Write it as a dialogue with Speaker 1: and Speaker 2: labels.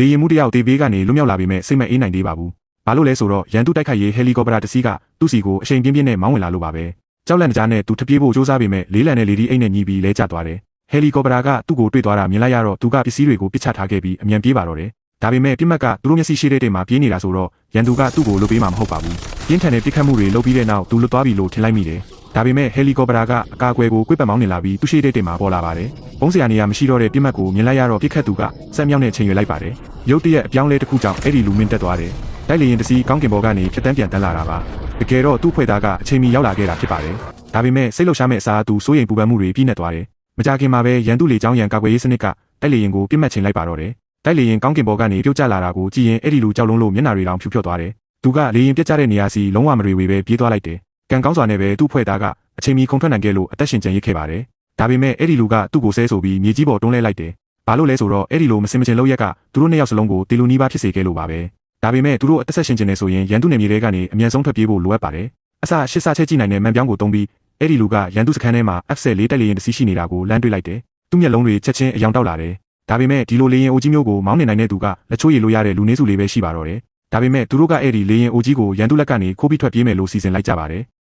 Speaker 1: လေရင်မှုတစ်ယောက်တေးဘေးကနေလွတ်မြောက်လာပေမဲ့စိတ်မအေးနိုင်သေးပါဘူး။ဘာလို့လဲဆိုတော့ရန်သူတိုက်ခိုက်ရေးဟယ်လီကော်ပတာတစ်စီးကသူ့စီကိုအချိန်ပြင်းပြင်းနဲ့မောင်းဝင်လာလို့ပါပဲ။ကြောက်လန့်တကြားနဲ့သူထပြေးဖို့စူးစမ်းပေမဲ့လေးလံနဲ့လေဒီအိတ်နဲ့ညီးပြီးလဲကျသွားတယ်။ဟယ်လီကော်ပတာကသူ့ကိုတွေ့သွားတာမြင်လိုက်ရတော့သူကပစ္စည်းတွေကိုပစ်ချထားခဲ့ပြီးအမြန်ပြေးပါတော့တယ်။ဒါပေမဲ့ပြစ်မှတ်ကသူတို့မျက်စိရှိတဲ့တိမ်မှာပြေးနေတာဆိုတော့ရန်သူကသူ့ကိုလွတ်ပေးမှာမဟုတ်ပါဘူး။ပြင်းထန်တဲ့ပစ်ခတ်မှုတွေလုပ်ပြီးတဲ့နောက်သူလွတ်သွားပြီလို့ထင်လိုက်မိတယ်။ဒါပေမဲ့ဟယ်လီကော်ပတာကအကာအကွယ်ကိုကွေ့ပတ်မောင်းနေလာပြီးသူ့ရှိတဲ့တိမ်မှာပေါ်လာပါတယ်။ဘုံစရာနေရာမရှိတော့တဲ့ပြစ်မှတ်ကိုမြင်လိုက်ရတော့ပြစ်ခတ်သူကစက်မြောက်နဲ့ချိန်ရွယ်လိုက်ပါတယ်။ ရုတ်တရက်အပြောင်းလဲတစ်ခုကြောင့်အဲ့ဒီလူမင်းတက်သွားတယ်။တိုက်လေရင်တစီကောင်းကင်ဘောကနေဖြတ်တန်းပြန်တန်းလာတာပါ။တကယ်တော့သူ့ဖွဲ့သားကအချိန်မီရောက်လာခဲ့တာဖြစ်ပါတယ်။ဒါပေမဲ့စိတ်လှုပ်ရှားမဲ့အစားသူစိုးရိမ်ပူပန်မှုတွေပြည့်နေသွားတယ်။မကြခင်မှာပဲရန်သူလေချောင်းရန်ကာကွယ်ရေးစနစ်ကတိုက်လေရင်ကိုပြစ်မှတ်ချိန်လိုက်ပါတော့တယ်။တိုက်လေရင်ကောင်းကင်ဘောကနေပြုတ်ကျလာတာကိုကြည့်ရင်အဲ့ဒီလူကြောက်လုံးလို့မျက်နှာတွေတောင်ဖြူဖြော့သွားတယ်။သူကလေရင်ပြတ်ကျတဲ့နေရာစီလုံးဝမတွေဝေပဲပြေးသွားလိုက်တယ်။ကံကောင်းစွာနဲ့ပဲသူ့ဖွဲ့သားကအချိန်မီခုန်ထွက်နိုင်ခဲ့လို့အသက်ရှင်ကျန်ရစ်ခဲ့ပါတယ်။ဒါပေမဲ့အဲ့ဒီလူကသူ့ကိုဆဲဆိုပြီးမြေကြီးပေါ်တွန်းလဲလိုက်တယ်။ ဘာလို့လဲဆိုတော့အဲ့ဒီလိုမစင်မချင်လောက်ရက်ကသူတို့နှစ်ယောက်စလုံးကိုတီလူနီးပါးဖြစ်စေခဲ့လို့ပါပဲ။ဒါပေမဲ့သူတို့အသက်ဆက်ရှင်ကျင်နေဆိုရင်ရန်သူနယ်မြေတွေကနေအမြန်ဆုံးထွက်ပြေးဖို့လိုအပ်ပါတယ်။အစရှစ်ဆချက်ကြည့်နိုင်တဲ့မှန်ပြောင်းကိုတုံးပြီးအဲ့ဒီလူကရန်သူစခန်းထဲမှာ F4 တက်လေရင်တစီးရှိနေတာကိုလမ်းတွေ့လိုက်တယ်။သူ့မျက်လုံးတွေချက်ချင်းအယောင်တောက်လာတယ်။ဒါပေမဲ့ဒီလိုလေရင်အိုကြီးမျိုးကိုမောင်းနေနိုင်တဲ့သူကလက်ချိုးရည်လို့ရတဲ့လူနေစုလေးပဲရှိပါတော့တယ်။ဒါပေမဲ့သူတို့ကအဲ့ဒီလေရင်အိုကြီးကိုရန်သူလက်ကနေခိုးပြီးထွက်ပြေးမယ်လို့စီစဉ်လိုက်ကြပါတယ်